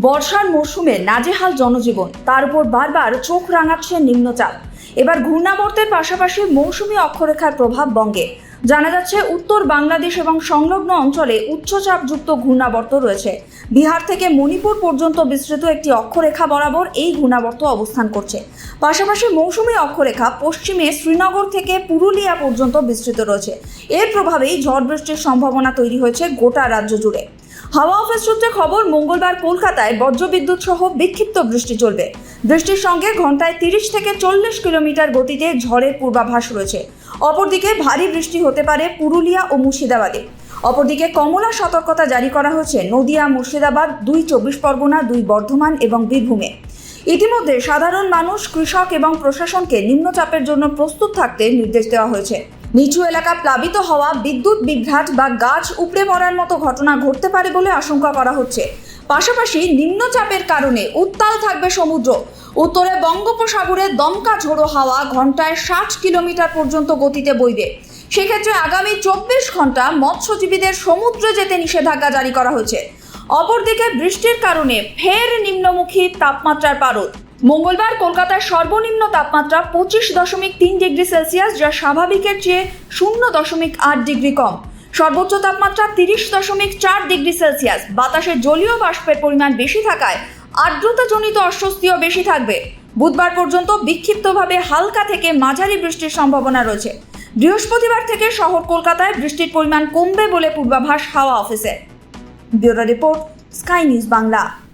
বর্ষার মরশুমে নাজেহাল জনজীবন। তার উপর বারবার চোখ রাঙাচ্ছে নিম্নচাপ। এবার ঘূর্ণাবর্তের পাশাপাশি মৌসুমী অক্ষরেখার প্রভাব বঙ্গে। জানা যাচ্ছে, উত্তর বাংলাদেশ এবং সংলগ্ন অঞ্চলে উচ্চচাপযুক্ত ঘূর্ণাবর্ত রয়েছে। বিহার থেকে মণিপুর পর্যন্ত বিস্তৃত একটি অক্ষরেখা বরাবর এই ঘূর্ণাবর্ত অবস্থান করছে। পাশাপাশি মৌসুমী অক্ষরেখা পশ্চিমে শ্রীনগর থেকে পুরুলিয়া পর্যন্ত বিস্তৃত রয়েছে। এর প্রভাবেই ঝড় বৃষ্টির সম্ভাবনা তৈরি হয়েছে গোটা রাজ্য জুড়ে। হাওয়া অফিস সূত্রে খবর, মঙ্গলবার কলকাতায় বজ্রবিদ্যুৎ সহ বিক্ষিপ্ত বৃষ্টি চলবে। বৃষ্টির সঙ্গে ঘন্টায় তিরিশ থেকে চল্লিশ কিলোমিটার গতিতে ঝড়ের পূর্বাভাস রয়েছে। অপরদিকে ভারী বৃষ্টি হতে পারে পুরুলিয়া ও মুর্শিদাবাদে। অপরদিকে কমলা সতর্কতা জারি করা হয়েছে নদিয়া, মুর্শিদাবাদ, দুই চব্বিশ পরগনা, দুই বর্ধমান এবং বীরভূমে। ইতিমধ্যে সাধারণ মানুষ, কৃষক এবং প্রশাসনকে নিম্নচাপের জন্য প্রস্তুত থাকতে নির্দেশ দেওয়া হয়েছে। নিচু এলাকা প্লাবিত হওয়া বিদ্যুৎ বিভ্রাট বা গাছ উপড়ে পড়ার মতো ঘটনা ঘটতে পারে বলে আশঙ্কা করা হচ্ছে। পাশাপাশি নিম্নচাপের কারণে উত্তাল থাকবে সমুদ্র। উত্তরে বঙ্গোপসাগরে দমকা ঝোড়ো হাওয়া ঘন্টায় ষাট কিলোমিটার পর্যন্ত গতিতে বইবে। সেক্ষেত্রে আগামী চব্বিশ ঘণ্টা মৎস্যজীবীদের সমুদ্রে যেতে নিষেধাজ্ঞা জারি করা হয়েছে। অপরদিকে বৃষ্টির কারণে ফের নিম্নমুখী তাপমাত্রার পারদ। মঙ্গলবার কলকাতার সর্বনিম্ন তাপমাত্রা পঁচিশ দশমিক তিন ডিগ্রি সেলসিয়াস, যা স্বাভাবিকের চেয়ে শূন্য দশমিক আট ডিগ্রি কম। সর্বোচ্চ তাপমাত্রা তিরিশ দশমিক চার ডিগ্রি সেলসিয়াস। বাতাসে জলীয় বাষ্পের পরিমাণ বেশি থাকায় আর্দ্রতাজনিত অস্বস্তিও বেশি থাকবে। বুধবার পর্যন্ত বিক্ষিপ্তভাবে হালকা থেকে মাঝারি বৃষ্টির সম্ভাবনা রয়েছে। বৃহস্পতিবার থেকে শহর কলকাতায় বৃষ্টির পরিমাণ কমবে বলে পূর্বাভাস হাওয়া অফিসে bureau report, sky news Bangla.